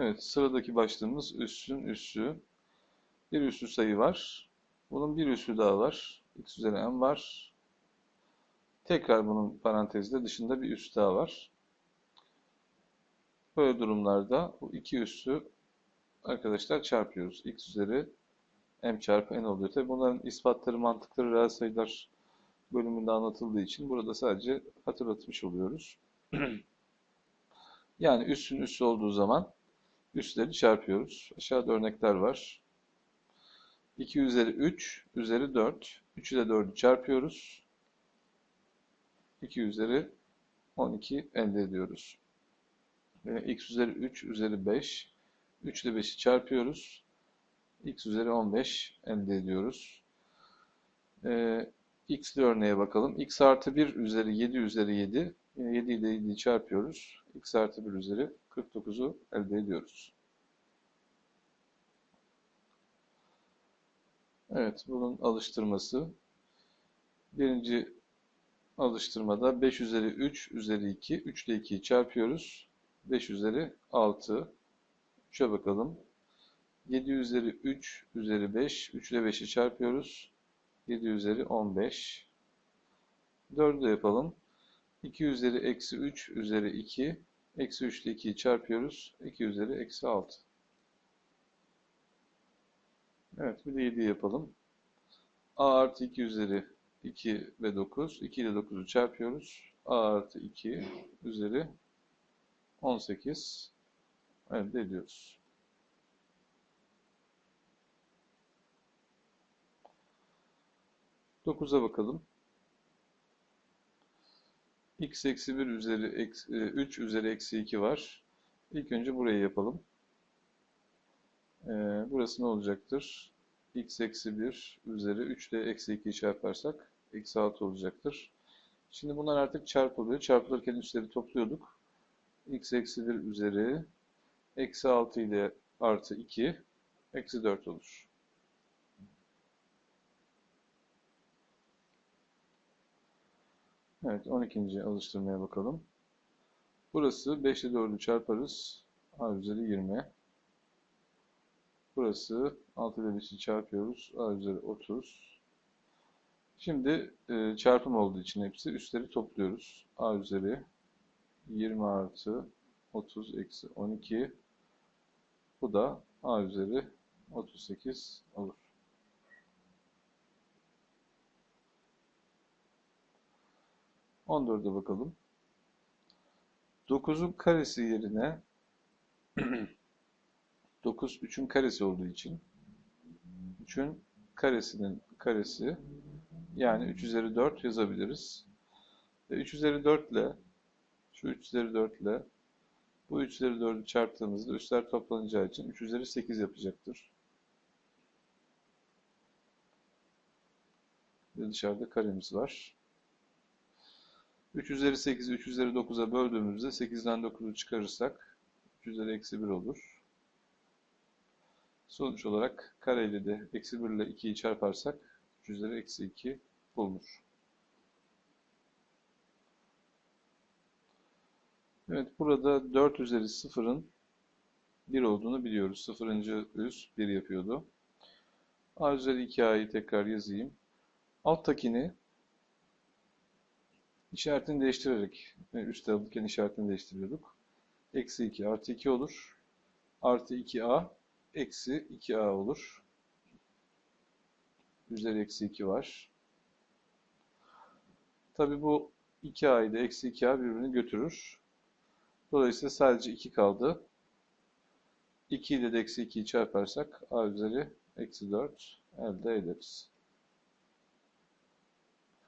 Evet, sıradaki başlığımız üssün üssü. Bir üssü sayı var. Bunun bir üssü daha var. x üzeri n var. Tekrar bunun parantezde dışında bir üs daha var. Böyle durumlarda bu iki üssü arkadaşlar çarpıyoruz. x üzeri m çarpı n oluyor. Tabi bunların ispatları, mantıkları reel sayılar bölümünde anlatıldığı için burada sadece hatırlatmış oluyoruz. yani üssün üssü olduğu zaman üsleri çarpıyoruz. Aşağıda örnekler var. 2 üzeri 3 üzeri 4. 3 ile 4'ü çarpıyoruz. 2 üzeri 12 elde ediyoruz. X üzeri 3 üzeri 5. 3 ile 5'i çarpıyoruz. x üzeri 15 elde ediyoruz. Ee, x'li örneğe bakalım. x artı 1 üzeri 7 üzeri 7. Yine 7 ile 7'yi çarpıyoruz. x artı 1 üzeri 49'u elde ediyoruz. Evet, bunun alıştırması. Birinci alıştırmada 5 üzeri 3 üzeri 2. 3 ile 2'yi çarpıyoruz. 5 üzeri 6. 3'e bakalım. 7 üzeri 3 üzeri 5. 3 ile 5'i çarpıyoruz. 7 üzeri 15. 4'ü de yapalım. 2 üzeri eksi 3 üzeri 2. Eksi 3 ile 2'yi çarpıyoruz. 2 üzeri eksi 6. Evet bir de 7 yapalım. A artı 2 üzeri 2 ve 9. 2 ile 9'u çarpıyoruz. A artı 2 üzeri 18 elde ediyoruz. Dokuza bakalım. X eksi 1 üzeri eksi, 3 üzeri eksi 2 var. İlk önce burayı yapalım. Ee, burası ne olacaktır? x eksi 1 üzeri 3 ile eksi 2'yi çarparsak eksi 6 olacaktır. Şimdi bunlar artık çarpılıyor. Çarpılırken üstleri topluyorduk. x eksi 1 üzeri eksi 6 ile artı 2 eksi 4 olur. Evet 12. alıştırmaya bakalım. Burası 5 ile 4'ü çarparız. a üzeri 20. Burası 6 ile 5'i çarpıyoruz. A üzeri 30. Şimdi e, çarpım olduğu için hepsi üstleri topluyoruz. A üzeri 20 artı 30 eksi 12. Bu da A üzeri 38 olur. On dörde bakalım. 9'un karesi yerine 9 3'ün karesi olduğu için 3'ün karesinin karesi yani 3 üzeri 4 yazabiliriz. Ve 3 üzeri 4 ile şu 3 üzeri 4 ile bu 3 üzeri 4'ü çarptığımızda üstler toplanacağı için 3 üzeri 8 yapacaktır. Ve dışarıda karemiz var. 3 üzeri 8'i 3 üzeri 9'a böldüğümüzde 8'den 9'u çıkarırsak 3 üzeri eksi 1 olur. Sonuç olarak kareyle de eksi 1 ile 2'yi çarparsak 3 üzeri eksi 2 bulunur. Evet burada 4 üzeri 0'ın 1 olduğunu biliyoruz. 0. üs 1 yapıyordu. A üzeri 2a'yı tekrar yazayım. Alttakini işaretini değiştirerek üstte alırken işaretini değiştiriyorduk. Eksi 2 artı 2 olur. Artı 2a eksi 2a olur. Üzeri eksi 2 var. Tabi bu 2a ile eksi 2a birbirini götürür. Dolayısıyla sadece 2 kaldı. 2 ile de eksi 2'yi çarparsak a üzeri eksi 4 elde ederiz.